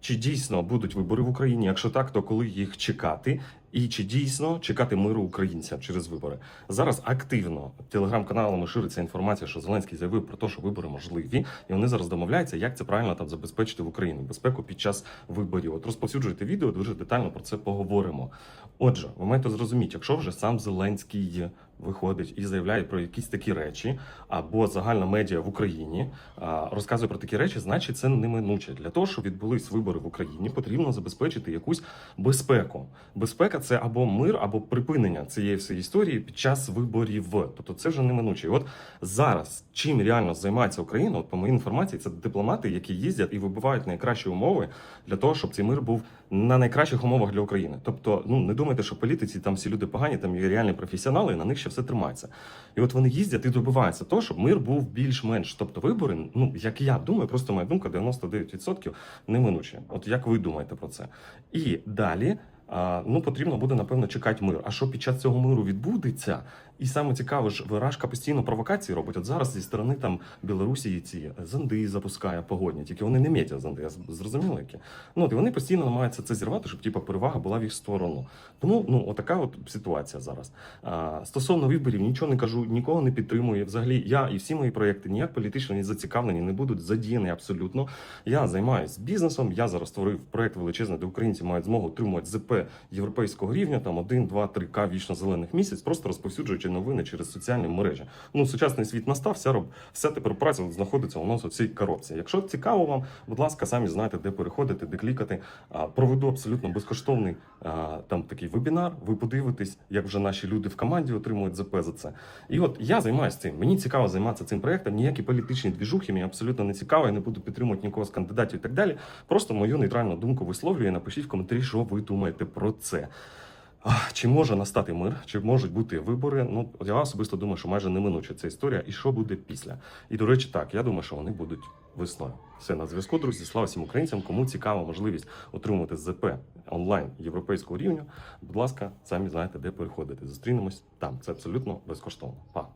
Чи дійсно будуть вибори в Україні? Якщо так, то коли їх чекати? І чи дійсно чекати миру українцям через вибори? Зараз активно телеграм-каналами шириться інформація, що Зеленський заявив про те, що вибори можливі, і вони зараз домовляються, як це правильно там забезпечити в Україні безпеку під час виборів. От розповсюджуйте відео, дуже детально про це поговоримо. Отже, ви маєте зрозуміти, якщо вже сам Зеленський виходить і заявляє про якісь такі речі, або загальна медіа в Україні розказує про такі речі, значить це неминуче. Для того, щоб відбулись вибори в Україні, потрібно забезпечити якусь безпеку. Безпека це або мир, або припинення цієї всієї історії під час виборів. Тобто це вже неминуче. І от зараз чим реально займається Україна, от по моїй інформації, це дипломати, які їздять і вибивають найкращі умови для того, щоб цей мир був на найкращих умовах для України. Тобто, ну не думайте, що політиці там всі люди погані, там є реальні професіонали, і на них ще все тримається. І от вони їздять і добиваються того, щоб мир був більш-менш. Тобто вибори, ну як я думаю, просто моя думка 99% неминучі. От як ви думаєте про це? І далі. Ну, потрібно буде напевно чекати мир. А що під час цього миру відбудеться? І саме цікаве ж, виражка постійно провокації робить. От зараз зі сторони там Білорусі ці зонди запускає погодні, тільки вони не метять зонди, зрозуміло які. Ну от і вони постійно намагаються це зірвати, щоб типу, перевага була в їх сторону. Тому ну отака от ситуація зараз. А, стосовно виборів, нічого не кажу, нікого не підтримую. Взагалі, я і всі мої проекти ніяк політично не зацікавлені, не будуть задіяні абсолютно. Я займаюся бізнесом. Я зараз створив проект величезний, де українці мають змогу отримувати ЗП європейського рівня, там 1, 2, 3 к вічно зелених місяць, просто розповсюджуючи новини через соціальні мережі. Ну, сучасний світ настав, вся роб, все тепер праця знаходиться у нас у цій коробці. Якщо цікаво вам, будь ласка, самі знаєте, де переходити, де клікати. Проведу абсолютно безкоштовний там такий вебінар. Ви подивитесь, як вже наші люди в команді отримують ЗП за це. І от я займаюся цим. Мені цікаво займатися цим проектом. Ніякі політичні двіжухи мені абсолютно не цікаво. Я не буду підтримувати нікого з кандидатів і так далі. Просто мою нейтральну думку висловлюю. Напишіть в коментарі, що ви думаєте про це. Чи може настати мир, чи можуть бути вибори? Ну я особисто думаю, що майже неминуча ця історія, і що буде після. І до речі, так я думаю, що вони будуть весною. Все на зв'язку, друзі. Слава всім українцям. Кому цікава можливість отримати ЗП онлайн європейського рівня. Будь ласка, самі знаєте, де переходити. Зустрінемось там. Це абсолютно безкоштовно. Па.